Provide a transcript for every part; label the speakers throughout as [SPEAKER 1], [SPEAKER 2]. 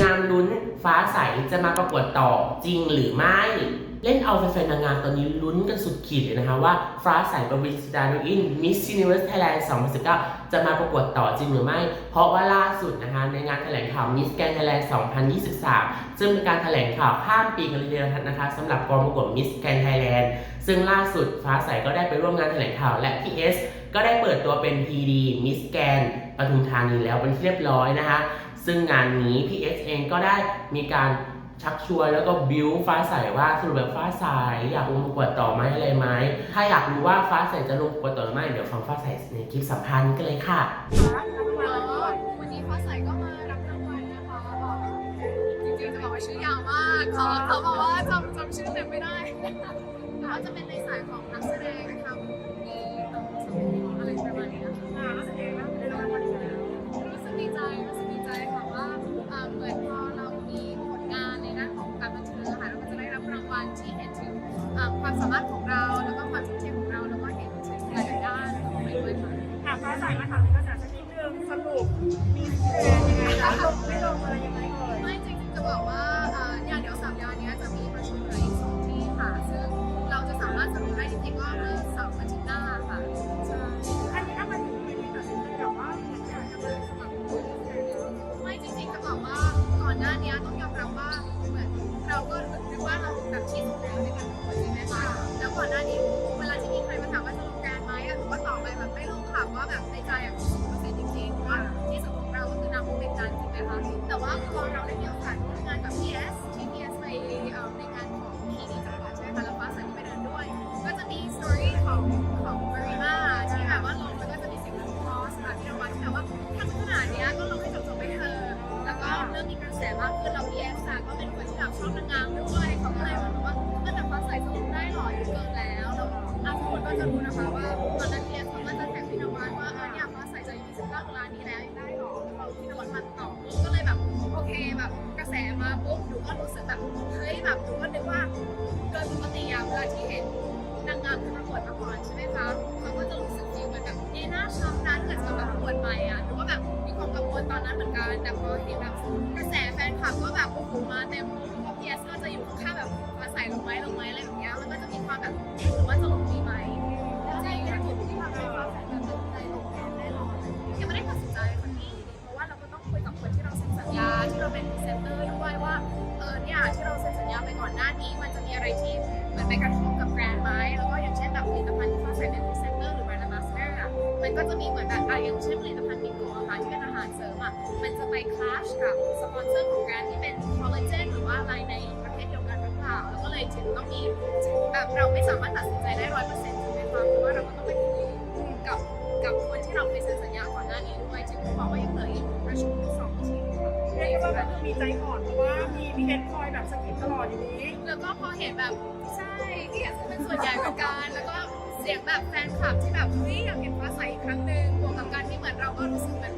[SPEAKER 1] งามลุ้นฟ้าใสจะมาประกวดต่อจริงหรือไม่ เล่นเอาแฟนๆนางงามตอนนี้ลุ้นกันสุดขีดเลยนะคะว่าฟ้าใสบริสดาโนอินมิส s ิ n เว r ร์สไทยแลนด์2019 จะมาประกวดต่อจริงหรือไม่ เพราะว่าล่าสุดนะคะในงานแถลงข่าวมิสแกนไทยแลนด์2023 ซึ่งเป็นการแถลงข่าวข้ามปีกันเลยนะคะสำหรับกองประกวดมิสแกนไทยแลนด์ซึ่งล่าสุดฟ้าใสก็ได้ไปร่วมงานแถลงข่าวและ PS ก็ได้เปิดตัวเป็น PD มิสแกนปทุมธานีแล้วเป็นที่เรียบร้อยนะคะ ซึ่งงานนี้ PS เองก็ได้มีการชักชวนแล้วก็บิวฟ้าใสว่าสรุปแบบฟ้าใสอยากลงประกวดต่อไหมอะไรไหมถ้าอยากรู้ว่าฟ้าใสจะลงประกวดต่อหรือไม่เดี๋ยวฟังฟ้าใสในคลิปสัมภาษณ์นี้กันเลยค่ะ
[SPEAKER 2] วันนี้ฟ้าใสก็มารับรางวัลนะคะจริงๆจะบอกว่าชื่อยาวมากเขาเขาบอกว่าจำจำชื่อเต็มไม่ได้แต่ว่าจะเป็นในสายของนักแสดงทำมีอะไรประมาณนี้นะคะนักแสดงแล้วไสามารถของเราแล้วก็ความทุ่มเทของเราแล้วก็เห็นถึงหลายๆด้านของเราด้วยค่ะ
[SPEAKER 3] ถามฟ้าใสาถามเป็นภาษาสักนิด มี
[SPEAKER 2] กระ
[SPEAKER 3] แสมา
[SPEAKER 2] กขึ้นเรา PS อะก็เป็นคนที่แบบชอบนางงามด้วยเขาก็เลยเหมือนกับว่าเมื่อแต่ฟ้าใสจะลงได้หรออยู่เกินแล้วแล้วอะทุกคนก็จะรู้นะคะว่าตอนนั้น PS เขาก็จะแท็กพี่นวัดว่าเนี่ยฟ้าใส่จะอายุ29ตุลานี้แล้วยังได้หรอเราพี่นวัดมาตอบก็เลยแบบโอเคแบบกระแสมาปุ๊บหนูก็รู้สึกแบบเฮ้ยแบบหนูก็นึกว่าเกินปกติอะเวลาที่เห็นนางงามประกวดมาก่อนใช่ไหมคะเขาก็จะรู้สึกฟีลเหมือนแบบเอ๊ะน่าช้ำนะถ้าเกิดจะมาประกวดใหม่อะหรือว่าแบบมีความกังวลตอนนั้นเหมือนกันแต่พอเห็นแบบกระ ลับก็แบบโอ้โหมาเต็มก็พีเอสก็จะอยู่ข้างแบบมาใส่ลงไม้ลงไม้อะไรแบบเนี้ยมันก็จะมีความแบบหรือว่าจะลงดีไหมจริงๆจุดที่ทำให้ฟ้าใสตัดสินใจลงแทนแน่นอนยังไม่ได้ตัดสินใจค่ะพี่เพราะว่าเราก็ต้องคุยกับคนที่เราเซ็นสัญญาที่เราเป็นพรีเซนเตอร์ด้วยว่าเออเนี่ยที่เราเซ็นสัญญาไปก่อนหน้านี้ มันจะมีอะไรที่มันไปกระทบกับแบรนด์ไหมแล้วก็อย่างเช่นแบบผลิตภัณฑ์ที่เขาใส่เป็นพรีเซนเตอร์หรือแบรนด์มาสเตอร์อะมันก็จะมีเหมือนแบบอะอย่างเช่น มันจะไปคลาชกับสปอนเซอร์ของแบรนด์ที่เป็นคอลลาเจนหรือว่าอะไรในประเทศเดียวกันหรือเปล่าแล้วก็เลยถึงต้องมีแบบเราไม่สามารถตัดสินใจได้ร้อยเปอร์เซ็นต์ใช่ไหมคะเพราะว่าเราก็ต้องไปคุยกับกับคนที่เราเคยเซ็นสัญญาก่อนหน้านี้ด้วยจึงบอกว่ายังเหลืออีกประชุมสองทีค่ะ
[SPEAKER 3] เรียกว่าก็คือมีใจอ่อนเพราะว่ามีมีเอ็นคอยแบบสกิปตลอดอย่างนี้
[SPEAKER 2] แล้วก็พอเห็นแบบใช่ที่อยากจะเป็นส่วนใหญ่เหมือนกันแล้วก็เสียงแบบแฟนคลับที่แบบเฮ้ยอยากเห็นฟ้าใสอีกครั้งหนึ่งบวกกับการที่เหมือนเราก็รู้สึกเหมือน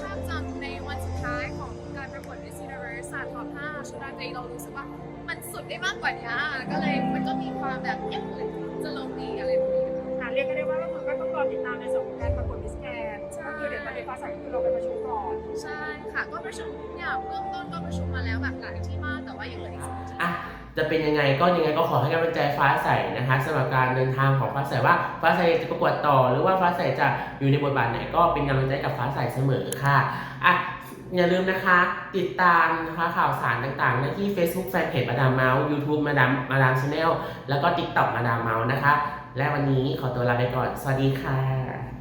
[SPEAKER 2] ภาพจำในวันสุดท้ายของการประกวด Miss Universe ศาสตร์ท็อป5ชุดราตรีเรารู้สึกว่ามันสุดได้มากกว่านี้ก็เลยมันก็มีความแบบเอ๊ะเหมือนจะลงดีอะไรแบบนี้
[SPEAKER 3] ค่ะเรียกได้ว่าก็คือก็ต้องรอติดตามในส่วนของการประกวดมิสแกน
[SPEAKER 2] ใช่
[SPEAKER 3] ก็คือเดี๋ยวตอนนี้ฟ้าใสก็คือเราไปประชุมก่อน
[SPEAKER 2] ใช่ค่ะ ก็ประชุมอย่างเบื้องต้นก็ประชุมมาแล้วแบบหลายที่มากแต่ว่ายังเหลืออีกสองที่
[SPEAKER 1] อะ จะเป็นยังไงก็ยังไงก็ขอให้กำลังใจฟ้าใสนะคะสำหรับการเดินทางของฟ้าใสว่าฟ้าใสจะประกวดต่อ หรือว่าฟ้าใสจะอยู่ในบทบาทไหนก็เป็นกำลังใจกับฟ้าใสเสมอค่ะอะอย่าลืมนะคะ ติดตามนะคะข่าวสารต่างๆได้ที่ Facebook Fanpage มาดามเมาส์ YouTube มาดามมาดามชาแนลแล้วก็ TikTok มาดามเมาส์นะคะ และวันนี้ขอตัวลาไปก่อน สวัสดีค่ะ